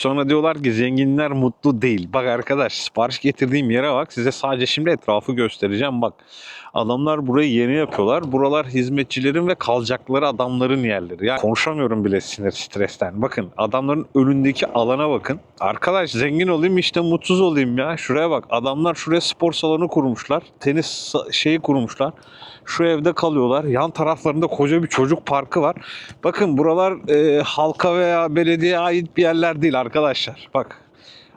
Sonra diyorlar ki zenginler mutlu değil. Bak arkadaş sipariş getirdiğim yere bak. Size sadece şimdi etrafı göstereceğim. Bak adamlar burayı yeni yapıyorlar. Buralar hizmetçilerin ve kalacakları adamların yerleri. Yani konuşamıyorum bile sinir stresten. Bakın adamların önündeki alana bakın. Arkadaş zengin olayım işte mutsuz olayım ya. Şuraya bak. Adamlar şuraya spor salonu kurmuşlar. Tenis şeyi kurmuşlar. Şu evde kalıyorlar. Yan taraflarında koca bir çocuk parkı var. Bakın buralar e, halka veya belediyeye ait bir yerler değil arkadaşlar. Bak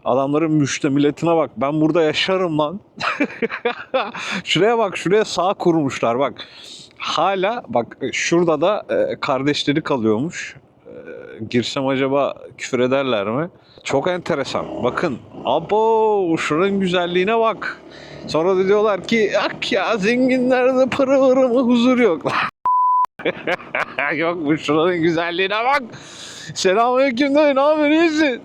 adamların müştemilatına bak. Ben burada yaşarım lan. şuraya bak şuraya sağ kurmuşlar bak. Hala bak şurada da e, kardeşleri kalıyormuş. E, girsem acaba küfür ederler mi? Çok enteresan. Bakın. Abo şuranın güzelliğine bak. Sonra da diyorlar ki ak ya zenginlerde para var ama huzur yok. yok bu şuranın güzelliğine bak. Selamünaleyküm dayı ne haber iyisin?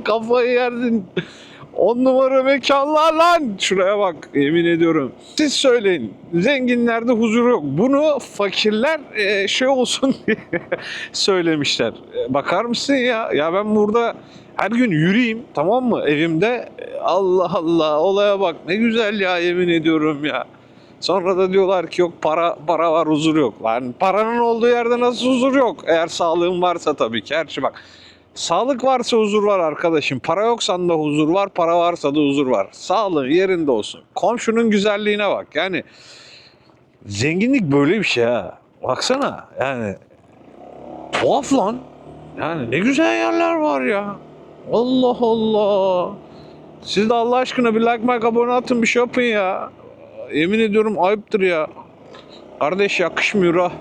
Kafayı yerdin. On numara mekanlar lan. Şuraya bak yemin ediyorum. Siz söyleyin. Zenginlerde huzur yok. Bunu fakirler e, şey olsun diye söylemişler. E, Bakar mısın ya? Ya ben burada her gün yürüyeyim tamam mı evimde. E, Allah Allah olaya bak ne güzel ya yemin ediyorum ya. Sonra da diyorlar ki yok para para var huzur yok. Lan paranın olduğu yerde nasıl huzur yok? Eğer sağlığın varsa tabii ki her şey bak. Sağlık varsa huzur var arkadaşım. Para yoksan da huzur var, para varsa da huzur var. Sağlığın yerinde olsun. Komşunun güzelliğine bak. Yani zenginlik böyle bir şey ha. Baksana yani tuhaf lan. Yani ne güzel yerler var ya. Allah Allah. Siz de Allah aşkına bir like, like, abone atın bir şey yapın ya. Yemin ediyorum ayıptır ya. Kardeş yakışmıyor ha.